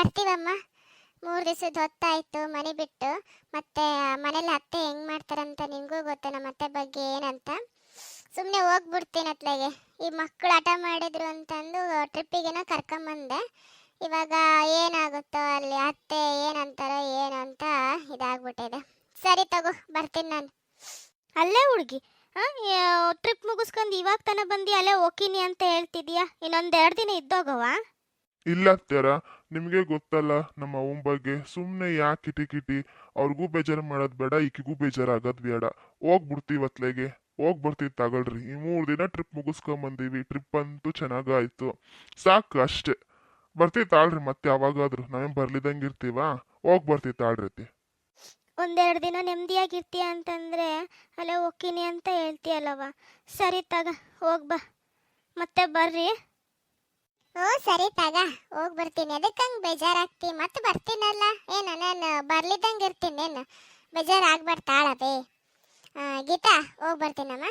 ಬರ್ತೀವಮ್ಮ. ಮೂರು ದಿವಸದ ಹೊತ್ತಾಯಿತು ಮನೆ ಬಿಟ್ಟು. ಮತ್ತೆ ಮನೇಲಿ ಅತ್ತೆ ಹೆಂಗ್ ಮಾಡ್ತಾರಂತ ನಿಮಗೂ ಗೊತ್ತು ನಮ್ಮ ಅತ್ತೆ ಬಗ್ಗೆ ಏನಂತ. ಸುಮ್ಮನೆ ಹೋಗ್ಬಿಡ್ತೀನಿ ಅತ್ಲಾಗೆ. ಈ ಮಕ್ಕಳು ಹಠ ಮಾಡಿದ್ರು ಅಂತಂದು ಟ್ರಿಪ್ಪಿಗೇನೋ ಕರ್ಕೊಂಬಂದೆ. ಇವಾಗ ಏನಾಗುತ್ತೋ ಅಲ್ಲಿ ಅತ್ತೆ ಏನಂತಾರೋ ಏನು ಅಂತ ಇದಾಗ್ಬಿಟ್ಟಿದೆ. ಸರಿ ತಗೋ ಬರ್ತೀನಿ ನಾನು. ಅಲ್ಲೇ ಹುಡುಗಿ? ಟ್ರಿಪ್ ಮುಗಿಸ್ಕೊಂಡು ಇವಾಗ ತನ ಬಂದು ಅಲ್ಲೇ ಹೋಗಿನಿ ಅಂತ ಹೇಳ್ತಿದ್ಯಾ? ಇನ್ನೊಂದೆರಡು ದಿನ ಇದ್ದೋಗವಾ ಇಲ್ಲ ಅತ್ಯಾರ ನಿಮಗೆ ಗೊತ್ತಲ್ಲ, ನಮ್ಮ ಅವನ ಬಗ್ಗೆ. ಸುಮ್ಮನೆ ಯಾಕೆ ಕಿಟಿ ಕಿಟಿ? ಅವ್ರಿಗೂ ಬೇಜಾರು ಮಾಡೋದು ಬೇಡ, ಈಕಿಗೂ ಬೇಜಾರಾಗೋದು ಬೇಡ. ಹೋಗ್ಬಿಡ್ತೀವಿ ಅತ್ಲೆಗೆ ಹೋಗಿ ಬರ್ತೀವಿ ತಗೊಳ್ರಿ. ಈ ಮೂರು ದಿನ ಟ್ರಿಪ್ ಮುಗಿಸ್ಕೊಂಬಂದೀವಿ. ಟ್ರಿಪ್ ಅಂತೂ ಚೆನ್ನಾಗಾಯ್ತು. ಸಾಕು ಅಷ್ಟೇ. ಬರ್ತೀವಿ ತಾಳ್ರಿ ಮತ್ತೆ ಯಾವಾಗಾದ್ರೂ. ನಾವೇನು ಬರ್ಲಿದಂಗೆ ಇರ್ತೀವಾ? ಹೋಗಿ ಬರ್ತೀವಿ ತಾಳ್ರಿ ಒಂದೆರಡು ದಿನ ನೆಮ್ಮದಿಯಾಗಿರ್ತೀಯ ಅಂತಂದ್ರೆ ಅಲ್ಲೇ ಹೋಗ್ತೀನಿ ಅಂತ ಹೇಳ್ತೀಯಲ್ಲವ ಸರಿ ತಗ ಹೋಗ್ಬಾ ಮತ್ತೆ ಬರ್ರಿ. ಓ, ಸರಿ ತಗ. ಹೋಗಿ ಬರ್ತೀನಿ. ಅದಕ್ಕಂಗೆ ಬೇಜಾರಾಗ್ತಿ. ಮತ್ತೆ ಬರ್ತೀನಲ್ಲ. ಏನು ನಾನು ಬರ್ಲಿದ್ದಂಗೆ ಇರ್ತೀನಿ. ಏನು ಬೇಜಾರಾಗ್ಬಾರ್ದು ತಾಳದೆ ಗೀತಾ, ಹೋಗಿ ಬರ್ತೀನಮ್ಮ.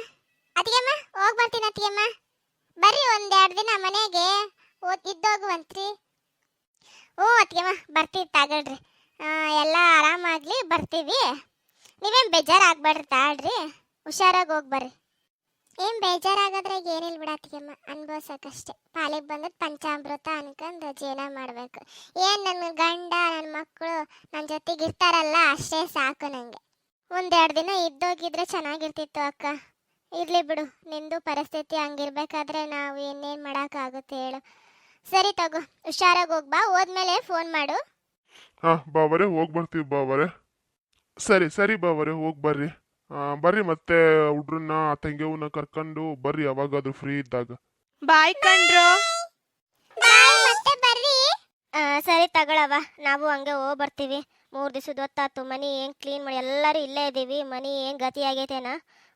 ಅತ್ತಿಗೆಮ್ಮ, ಹೋಗಿ ಬರ್ತೀನಿ ಅತ್ತಿಗೆಮ್ಮ. ಬರ್ರಿ ಒಂದೆರಡು ದಿನ ಮನೆಗೆ. ಇದ್ದೋಗುವಂತ್ರಿ. ಓ, ಅತ್ತಿಗೆಮ್ಮ, ಬರ್ತೀವಿ ತಗೊಳ್ರಿ. ಎಲ್ಲ ಆರಾಮಾಗ್ಲಿ, ಬರ್ತೀವಿ. ನೀವೇನು ಬೇಜಾರಾಗ್ಬೇಡ್ರಿ ತಾಳ್ರಿ. ಹುಷಾರಾಗಿ ಹೋಗಿ ಬರ್ರಿ. ಏನ್ ಬೇಜಾರಾಗದ್ರಾಗ ಏನಿಲ್ಲ ಬಿಡತ್ತಿಗೆಮ್ಮ ಅನ್ಭವ್ಸಕ್ಕಷ್ಟೇ ಪಾಲಿಗೆ ಬಂದದ್ ಪಂಚಾಮೃತ ಅನ್ಕೊಂಡು ಜೀವನ ಮಾಡಬೇಕು. ಏನ್ ನನ್ನ ಗಂಡ ನನ್ನ ಮಕ್ಕಳು ನನ್ನ ಜೊತೆಗೆ ಇರ್ತಾರಲ್ಲ, ಅಷ್ಟೇ ಸಾಕು ನಂಗೆ. ಒಂದೆರಡು ದಿನ ಇದ್ದೋಗಿದ್ರೆ ಚೆನ್ನಾಗಿರ್ತಿತ್ತು ಅಕ್ಕ. ಇರ್ಲಿ ಬಿಡು, ನಿಂದು ಪರಿಸ್ಥಿತಿ ಹಂಗಿರ್ಬೇಕಾದ್ರೆ ನಾವು ಏನೇನು ಮಾಡೋಕ್ಕಾಗುತ್ತೆ ಹೇಳು. ಸರಿ ತಗೋ, ಹುಷಾರಾಗಿ ಹೋಗ್ಬಾ ಹೋದ್ಮೇಲೆ ಫೋನ್ ಮಾಡು. ಹಾ, ಬಾವರೆ ಹೋಗಿ ಬರ್ತೀವಿ ಬಾವರೆ. ಸರಿ ಸರಿ ಬಾವರೆ, ಹೋಗಿ ಬರ್ರಿ. ಬರ್ರಿ ಮತ್ತೆ ಹುಡ್ರನ್ನ ತಂಗಿಯವನ್ನ ಕರ್ಕೊಂಡು ಬರ್ರಿ ಯಾವಾಗಾದ್ರೂ ಫ್ರೀ ಇದ್ದಾಗ. ಬಾಯ್ ಕಣ್ರು. ಬಾಯ್ ಮತ್ತೆ ಬರ್ರಿ. ಆ, ಸರಿ ತಗೊಳವ ನಾವು ಹಂಗೆ ಹೋಗಿ ಬರ್ತೀವಿ ಮೂರು ದಿವಸದ ಹೊತ್ತಾತು ಮನಿ ಏನು ಕ್ಲೀನ್ ಮಾಡಿ ಎಲ್ಲರೂ ಇಲ್ಲೇ ಇದ್ದೀವಿ ಮನಿ ಏನು ಗತಿ ಆಗೈತೇನ?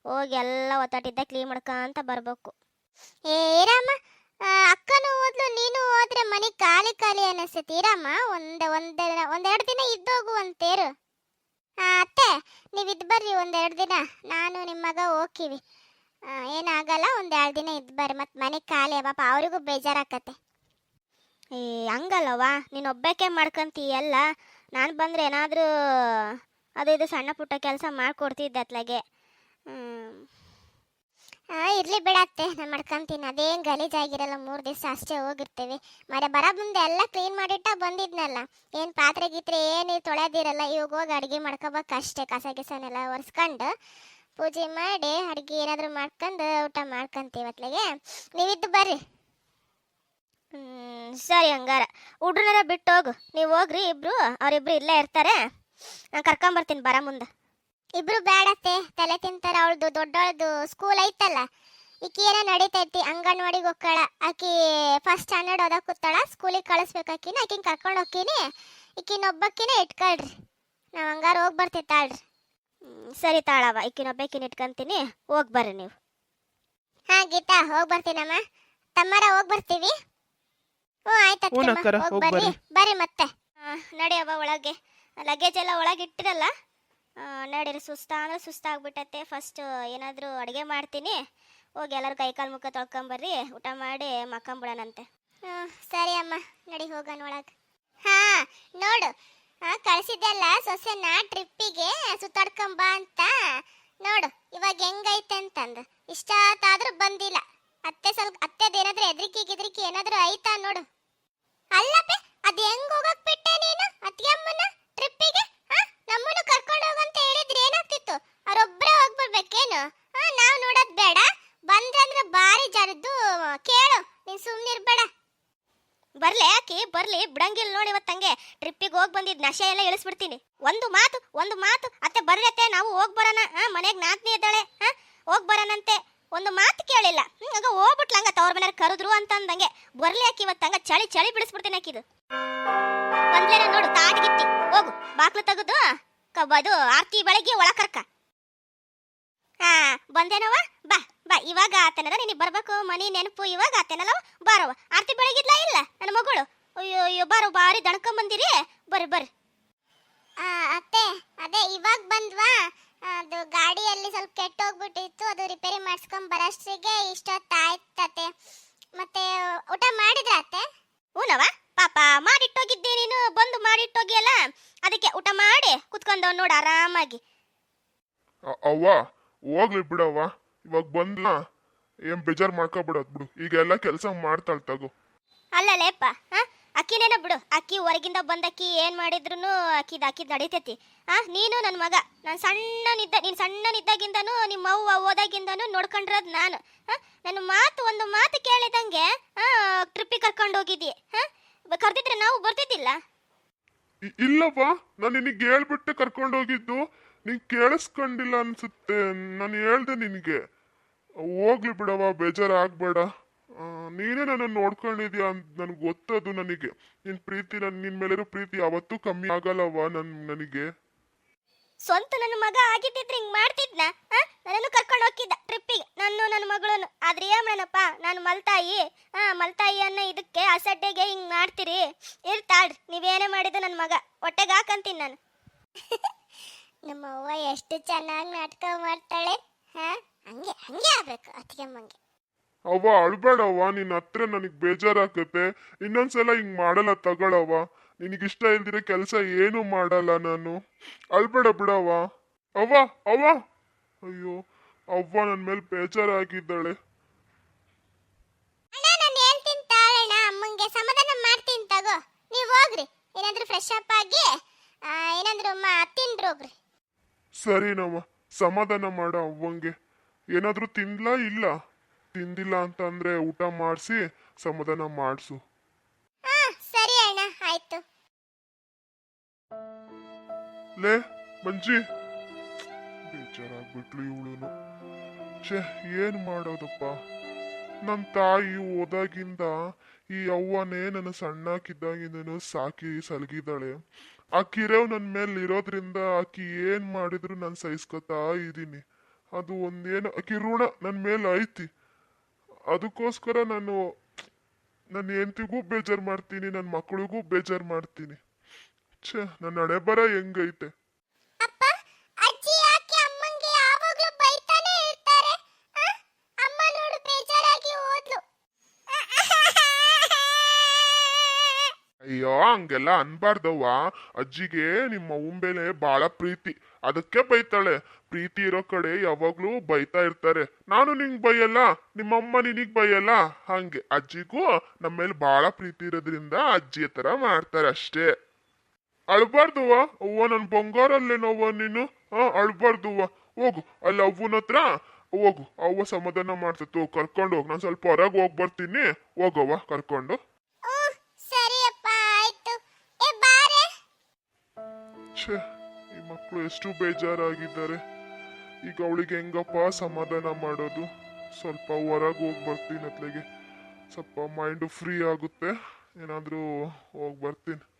ಹೋಗಿ ಎಲ್ಲ ಒತ್ತಾಟಿದ್ದ ಕ್ಲೀನ್ ಮಾಡ್ಕೊಂತ ಬರ್ಬೇಕು. ಏ ಇರಮ್ಮ ಆ, ಅಕ್ಕನೂ ಹೋದ್ಲು ನೀನು ಹೋದ್ರೆ ಮನೆ ಖಾಲಿ ಖಾಲಿ ಅನಿಸ್ತೈತಿ ಇರಮ್ಮ ಒಂದ್ ಒಂದ್ ಒಂದೆರಡು ದಿನ ಇದ್ದೋಗು ಅಂತೇರು ನೀವು ಇದ್ ಬರ್ರಿ ಒಂದೆರಡು ದಿನ. ನಾನು ನಿಮ್ಮ ಮಗ ಹೋಗ್ತೀವಿ ಏನಾಗಲ್ಲ, ಒಂದೆರಡು ದಿನ ಇದ್ದು ಬರ್ರಿ. ಮತ್ತು ಮನೆ ಖಾಲಿ ಪಾಪ ಅವರಿಗೂ ಬೇಜಾರಾಕತ್ತೆ. ಏ ಹಂಗಲ್ಲವ ನೀನು ಒಬ್ಬಕ್ಕೆ ಮಾಡ್ಕೊಂತೀಯಲ್ಲ ನಾನು ಬಂದರೆ ಏನಾದರೂ, ಅದು ಇದು ಸಣ್ಣ ಪುಟ್ಟ ಕೆಲಸ ಮಾಡಿಕೊಡ್ತಿದ್ದೆ ಅತ್ಲಾಗೆ. ಇರ್ಲಿ ಬಿಡತ್ತೆ ನಾನು ಮಾಡ್ಕೊಂತೀನಿ. ಅದೇನ್ ಗಲೀಜಾಗಿರಲ್ಲ, ಮೂರು ದಿವಸ ಅಷ್ಟೇ ಹೋಗಿರ್ತೇವೆ. ಮರೆ ಬರ ಮುಂದೆ ಎಲ್ಲ ಕ್ಲೀನ್ ಮಾಡಿಟ್ಟ ಬಂದಿದ್ನಲ್ಲ. ಏನು ಪಾತ್ರೆ ಗೀತ್ರೆ ಏನು ತೊಳೆದಿರಲ್ಲ, ಇವಾಗ ಹೋಗಿ ಅಡುಗೆ ಮಾಡ್ಕೋಬೇಕು ಅಷ್ಟೇ, ಕಸ ಗಿಸನೆಲ್ಲ ಒರೆಸ್ಕೊಂಡು ಪೂಜೆ ಮಾಡಿ ಅಡುಗೆ ಏನಾದರೂ ಮಾಡ್ಕೊಂಡು ಊಟ ಮಾಡ್ಕೊಂತೀವಿ ಅತ್ಲಿಗೆ. ನೀವಿದ್ದು ಬರ್ರಿ. ಸರಿ ಹಂಗಾರ. ಹುಡ್ರನ್ನೆಲ್ಲ ಬಿಟ್ಟು ಹೋಗು. ನೀವು ಹೋಗ್ರಿ, ಇಬ್ರು, ಅವರಿಬ್ರು ಇಲ್ಲೇ ಇರ್ತಾರೆ. ನಾನು ಕರ್ಕೊಂಬರ್ತೀನಿ ಬರ ಮುಂದೆ. ಇಬ್ರು ಬೇಡತ್ತೆ. ತಲೆ ತಿಂತಾರ ಅವಳದು ದೊಡ್ಡವಳದು ಸ್ಕೂಲ್ ಐತಲ್ಲ. ಈಕಿ ಏನೋ ನಡೀತೈತಿ ಅಂಗನವಾಡಿಗೆ ಹೋಗ್ಕಳ. ಆಕಿ ಫಸ್ಟ್ ಸ್ಟ್ಯಾಂಡರ್ಡ್ ಓದಕ್ ಕೂತಾಳ ಸ್ಕೂಲಿಗೆ ಕಳಿಸ್ಬೇಕಾಕಿನ ಆಕಿನ ಕರ್ಕೊಂಡು ಹೋಗ್ತೀನಿ. ಈಕಿನೊಬ್ಬಕ್ಕಿನ ಇಟ್ಕೊಳ್ರಿ. ನಾವು ಹಂಗಾರ ಹೋಗಿ ಬರ್ತೀವಿ ತಾಳ್ರಿ ಹ್ಮ್, ಸರಿ ತಾಳವ ಇಕ್ಕಿನೊಬ್ಬಕಿನ ಇಟ್ಕೊಂತೀನಿ ಹೋಗಿ ಬರ್ರಿ ನೀವು. ಹಾ ಗೀತಾ ಹೋಗಿ ಬರ್ತೀನಮ್ಮ. ತಮ್ಮರ ಹೋಗಿ ಬರ್ತೀವಿ. ಹ್ಞೂ ಆಯ್ತು ಹೋಗಿ ಬರ್ರಿ. ಬರ್ರಿ. ಮತ್ತೆ. ನಡಿಯವ್ವ ಒಳಗೆ. ಲಗೇಜ್ ಎಲ್ಲ ಒಳಗೆ ಇಟ್ಟಿರಲ್ಲ ನಡೀರಿ ಸುಸ್ತ ಅಂದ್ರೆ ಫಸ್ಟ್ ಏನಾದರೂ ಅಡುಗೆ ಮಾಡ್ತೀನಿ. ಹೋಗಿ ಎಲ್ಲರೂ ಕೈಕಾಲು ಮುಖ ತೊಳ್ಕೊಂಬರ್ರಿ. ಊಟ ಮಾಡಿ ಮಕ್ಕಂಬಿಡೋಣಂತೆ ಹ್ಞೂ ಸರಿ ಅಮ್ಮ. ನಡಿ ಹೋಗೋಣ ಒಳಗೆ. ಹಾಂ, ನೋಡು. ಕಳಿಸಿದ್ದೆಲ್ಲ ಸೊಸೆನಾ ಟ್ರಿಪ್ಪಿಗೆ ಸುತ್ತಾಡ್ಕೊಂಬ ಅಂತ. ನೋಡು, ಇವಾಗ ಹೆಂಗೈತೆ ಅಂತಂದು. ಇಷ್ಟಾತಾದ್ರೂ ಬಂದಿಲ್ಲ. ಅತ್ತೆ ಸ್ವಲ್ಪ ಅತ್ತೆದೇನಾದ್ರೂ ಎದ್ರಿಕಿ ಗಿದ್ರಿಕಿ ಏನಾದ್ರೂ ಐತಾ ನೋಡು. ಅಲ್ಲಪ್ಪೆ, ಅದು ಹೆಂಗ್ ಹೋಗಕ್ ಬಿಟ್ಟೆ ನೀನು ಅತ್ತಿಗೆಮ್ಮನ ಟ್ರಿಪ್ಪಿಗೆ? ಅವ್ರೊಬ್ರೇ ಹೋಗಿ ಹಾ ನಾವು ನೋಡೋದ್ ಬೇಡ. ಬಂದ್ರಂದ್ರೆ ಬಾರಿ ಜಾರದ್ದು ಕೇಳು. ನೀನ್ ಸುಮ್ನಿರ್ಬೇಡ ಬರ್ಲಿ ಆಕಿ, ಬರ್ಲಿ. ಬಿಡಂಗಿಲ್ಲ ನೋಡಿ ಇವತ್ತಂಗೆ ಟ್ರಿಪ್ಪಿಗೆ ಹೋಗಿ ಬಂದಿದ್ದು ನಶೆ ಎಲ್ಲ ಇಳಿಸ್ಬಿಡ್ತೀನಿ. ಒಂದು ಮಾತು ಒಂದು ಮಾತು. ಅತ್ತೆ ಬರ್ಲತ್ತೆ, ನಾವು ಹೋಗಿ ಬರೋಣ. ಮನೆಗೆ ನಾಲ್ಕನೇ ಇದ್ದಾಳೆ. ಹಾಂ ಹೋಗಿ ಬರೋಣಂತೆ. ಒಂದು ಮಾತು ಕೇಳಿಲ್ಲ. ಹಂಗ ಹೋಗ್ಬಿಟ್ಲ ಹಂಗ ತವ್ರ ಮನೆಯವ್ರು ಕರೆದ್ರು ಅಂತಂದಂಗೆ. ಬರ್ಲಿ ಆಕಿ ಇವತ್ತಂಗ ಚಳಿ ಚಳಿ ಬಿಡಿಸ್ಬಿಡ್ತೀನಿ ಆಕಿದು. ಬಂದ್ಲೇನ ನೋಡು ತಾಟ್ಗಿತ್ತಿ ಹೋಗು. ಬಾಕ್ಲು ತೆಗೆದು ಕಬ್ಬದು ಆರ್ತಿ ಬೆಳಗ್ಗೆ ಒಳ ಕರ್ಕ ಹಾ ಬಂದೇನವ ಬಾ ಬಾ ಇವಾಗ ಆತನದ ನಿನಗೆ ಬರ್ಬೇಕು ಮನೆ ನೆನಪು ಇವಾಗ ಆತನಲ್ಲ ಬಾರವ ಆರ್ತಿ ಬೆಳಗಿದ್ಲ ಇಲ್ಲ ನನ್ನ ಮಗಳು? ಅಯ್ಯೋ ಅಯ್ಯೋ ಬಾರೋ ಬಾರಿ ದಣ್ಕೊಂಡ್ ಬಂದಿರಿ ಬರ್ರಿ ಬರ್ರಿ. ಆ, ಅತ್ತೆ ಅದೇ ಇವಾಗ ಬಂದ್ವಾ? ಅದು ಗಾಡಿಯಲ್ಲಿ ಸ್ವಲ್ಪ ಕೆಟ್ಟೋಗ್ಬಿಟ್ಟಿತ್ತು ಅದು ರಿಪೇರಿ ಮಾಡಿಸ್ಕೊಂಡ್ ಬರೋಷ್ಟಿಗೆ ಇಷ್ಟೊತ್ತಾಯ್ತತೆ ಮತ್ತೆ ಊಟ ಮಾಡಿದ್ರ ಅತ್ತೆ? ಹೂನವ ಪಾಪ ಮಾಡಿಟ್ಟೋಗಿದ್ದೆ ನೀನು ಬಂದು ಮಾಡಿ ಕುತ್ಕೊಂಡವ್ ನೋಡು ಆರಾಮಾಗಿ. ಅವ್ವ ಹೋಗ್ಲಿ ಬಿಡವ್ವ. ಇವಾಗ ಬಂದ್ಲ ಏನ್ ಬೇಜಾರ್ ಮಾಡ್ಕೊಬಿಡೋದ್ ಬಿಡು. ಈಗ ಎಲ್ಲ ಕೆಲಸ ಮಾಡ್ತಾಳ್ ತಗೋ. ಅಲ್ಲಲೇಪ್ಪ ಹಾ? ಅಕ್ಕಿನೇನ ಬಿಡು. ಅಕ್ಕಿ ಹೊರಗಿಂದ ಬಂದ ಅಕ್ಕಿ ಏನ್ ಮಾಡಿದ್ರು ಅಕ್ಕಿದ ಅಕ್ಕಿದ್ ನಡೀತೈತಿ. ಆ ನೀನು ನನ್ನ ಮಗ. ನಾನು ಸಣ್ಣನಿದ್ದ ನೀನು ಸಣ್ಣನಿದ್ದಾಗಿಂದನು ನಿಮ್ಮ ಅವ್ವ ಓದಾಗಿಂದನೂ ನೋಡ್ಕೊಂಡಿರೋದು ನಾನು. ನನ್ನ ಮಾತು ಒಂದು ಮಾತು ಕೇಳಿದಂಗೆ ಆ ಟ್ರಿಪ್ಪಿಗೆ ಕರ್ಕೊಂಡು ಹೋಗಿದ್ದಿ. ಹಾ? ಕರೆದಿದ್ರೆ ನಾವು ಬರ್ತಿದ್ದಿಲ್ಲ? ಇಲ್ಲಪ್ಪ ನಾನು ನಿನಗೆ ಹೇಳ್ಬಿಟ್ಟು ಕರ್ಕೊಂಡು ಹೋಗಿದ್ದು. ನೀನ್ ಕೇಳಿಸ್ಕೊಂಡಿಲ್ಲ ಅನ್ಸುತ್ತೆ. ನಾನು ಹೇಳ್ದೆ ನಿನಗೆ. ಹೋಗ್ಲಿ ಬಿಡವ ಬೇಜಾರ್ ಆಗ್ಬೇಡ ಆ, ನೀನೇ ನನ್ನ ನೋಡ್ಕೊಂಡಿದ್ಯಾ ಅಂತ ನನ್ಗೆ ಗೊತ್ತದು ನನಗೆ. ನಿನ್ ಪ್ರೀತಿ ನನ್ ನಿನ್ ಮೇಲಿರೋ ಪ್ರೀತಿ ಯಾವತ್ತೂ ಕಮ್ಮಿ ಆಗಲ್ಲವ ನನ್ ನನಗೆ. ಸ್ವಂತ ನನ್ನ ಮಗ ಆಗಿದ್ದಿದ್ರೆ ಹಿಂಗ್ ಮಾಡ್ತಿದ್ನ? ನನ್ನನ್ನು ಕರ್ಕೊಂಡು ಹೋಗಿದ್ದ ಟ್ರಿಪ್ಪಿಗೆ. ನಾನು ನನ್ನ ಮಗಳನ್ನು ಆದ್ರೆ ಏನ್ ನಾನು ಮಲ್ತಾಯಿ. ಹಾ ಮಲ್ತಾಯಿ ಅನ್ನ ಇದಕ್ಕೆ ಅಸಡ್ಡೆಗೆ ಹಿಂಗ್ ಮಾಡ್ತೀರಿ. ಇರ್ತಾಳ್ರಿ. ನೀವೇನೇ ಮಾಡಿದ ನನ್ನ ಮಗ. ಹೊಟ್ಟೆಗೆ ಹಾಕಂತೀನಿ ನಾನು. ನಮ್ಮ ಅವ್ವ ಎಷ್ಟು ಚೆನ್ನಾಗಿ ನಾಟಕ ಮಾಡ್ತಾಳೆ ಹಾ? ಹಂಗೆ ಹಂಗೆ ಆಗ್ಬೇಕು ಅತ್ತಿಗೆಮ್ಮಂಗೆ ಅವ್ವ ಅಳ್ಬೇಡವ್ವ ನಿನ್ನ ಹತ್ರ ನನಗೆ ಬೇಜಾರಾಗತ್ತೆ. ಇನ್ನೊಂದ್ಸಲ ಹಿಂಗ್ ಮಾಡಲ್ಲ ತಗೊಳವ್ವ. ನಿನಗಿಷ್ಟ ಇಲ್ದಿರೋ ಕೆಲಸ ಏನು ಮಾಡಲ್ಲ ನಾನು. ಅಳ್ಬೇಡ ಬಿಡವ್ವ. ಅವ್ವ ಅವ್ವ. ಅಯ್ಯೋ ಅವ್ವ ನನ್ನ ಮೇಲೆ ಬೇಜಾರಾಗಿದ್ದಾಳೆ. ಅಣ್ಣ ನಾನು ಹೇಳ್ತೀನಿ ತಾಳಣ್ಣ ಅಮ್ಮಂಗೆ ಸಮಾಧಾನ ಮಾಡ್ತೀನಿ ತಗೋ. ನೀವು ಹೋಗ್ರಿ. ಏನಾದರೂ ಫ್ರೆಶ್ ಅಪ್ ಆಗಿ ಅಮ್ಮ ಮ ತಿಂದ್ರು ಸರಿನವ್ವ ಸಮಾಧಾನ ಮಾಡ ಅವ್ವಂಗೆ. ಏನಾದರೂ ತಿನ್ಲಾ ಇಲ್ಲ? ತಿಂದಿಲ್ಲ ಅಂತಂದ್ರೆ ಊಟ ಮಾಡಿಸಿ ಸಮಾಧಾನ ಮಾಡಿಸು. ಹಾ ಸರಿ ಅಣ್ಣ ಆಯ್ತು. ಲೇ ಮಂಜಿ. ಬೇಜಾರಾಗ್ಬಿಟ್ಲು ಇವಳು ಛೇ ಏನ್ ಮಾಡೋದಪ್ಪ? ನನ್ನ ತಾಯಿ ಹೋದಾಗಿಂದ ಈ ಅವ್ವನೇ ನನ್ನ ಸಣ್ಣಾಕಿದ್ದಾಗಿಂದನೂ ಸಾಕಿ ಸಲಗಿದ್ದಾಳೆ. ಆ ಕಿರೇವ್ ನನ್ನ ಮೇಲೆ ಇರೋದ್ರಿಂದ ಆಕಿ ಏನ್ ಮಾಡಿದ್ರು ನಾನು ಸಹಿಸ್ಕೊತಾ ಇದ್ದೀನಿ. ಅದು ಒಂದೇನು, ಆಕಿ ಋಣ ನನ್ನ ಮೇಲೆ ಐತಿ. ಅದಕ್ಕೋಸ್ಕರ ನಾನು ನನ್ನ ಹೆಂಡತಿಗೂ ಬೇಜಾರು ಮಾಡ್ತೀನಿ ನನ್ನ ಮಕ್ಕಳಿಗೂ ಬೇಜಾರು ಮಾಡ್ತೀನಿ. ಛೇ ನನ್ನ ಹಣೆ ಬರ ಹೆಂಗೈತೆ. ಅಯ್ಯೋ ಹಂಗೆಲ್ಲ ಅನ್ಬಾರ್ದವ್ವ. ಅಜ್ಜಿಗೆ ನಿಮ್ಮ ಉಂಬೆಲೆ ಬಾಳ ಪ್ರೀತಿ. ಅದಕ್ಕೆ ಬೈತಾಳೆ. ಪ್ರೀತಿ ಇರೋ ಕಡೆ ಯಾವಾಗ್ಲೂ ಬೈತಾ ಇರ್ತಾರೆ. ನಾನು ನಿಂಗ್ ಬೈಯಲ್ಲ? ನಿಮ್ಮಮ್ಮ ನಿನಗ್ ಬೈಯಲ್ಲ? ಹಂಗೆ. ಅಜ್ಜಿಗೂ ನಮ್ಮ ಮೇಲೆ ಬಾಳ ಪ್ರೀತಿ ಇರೋದ್ರಿಂದ ಅಜ್ಜಿ ತರ ಮಾಡ್ತಾರೆ ಅಷ್ಟೇ. ಅಳ್ಬಾರ್ದುವ ಅವ್ವ ನನ್ ಬಂಗಾರಲ್ಲೇನವ್ವ ನೀನು? ಹಾ ಅಳ್ಬಾರ್ದುವ ಹೋಗು. ಅಲ್ಲಿ ಅವ್ವನ ಹತ್ರ ಹೋಗು. ಅವ್ವ ಸಮಾಧಾನ ಮಾಡ್ತಿತ್ತು ಕರ್ಕೊಂಡು ಹೋಗ್. ನಾನು ಸ್ವಲ್ಪ ಹೊರಗೆ ಹೋಗಿ ಬರ್ತೀನಿ. ಹೋಗವ್ವ, ಕರ್ಕೊಂಡು. ಛೇ ಈ ಮಕ್ಕಳು ಎಷ್ಟು ಬೇಜಾರಾಗಿದ್ದಾರೆ. ಈಗ ಅವಳಿಗೆ ಹೆಂಗಪ್ಪ ಸಮಾಧಾನ ಮಾಡೋದು? ಸ್ವಲ್ಪ ಹೊರಗೆ ಹೋಗಿ ಬರ್ತೀನಿ ಅತ್ಲೆಗೆ. ಸ್ವಲ್ಪ ಮೈಂಡು ಫ್ರೀ ಆಗುತ್ತೆ. ಏನಾದರೂ ಹೋಗಿ ಬರ್ತೀನಿ.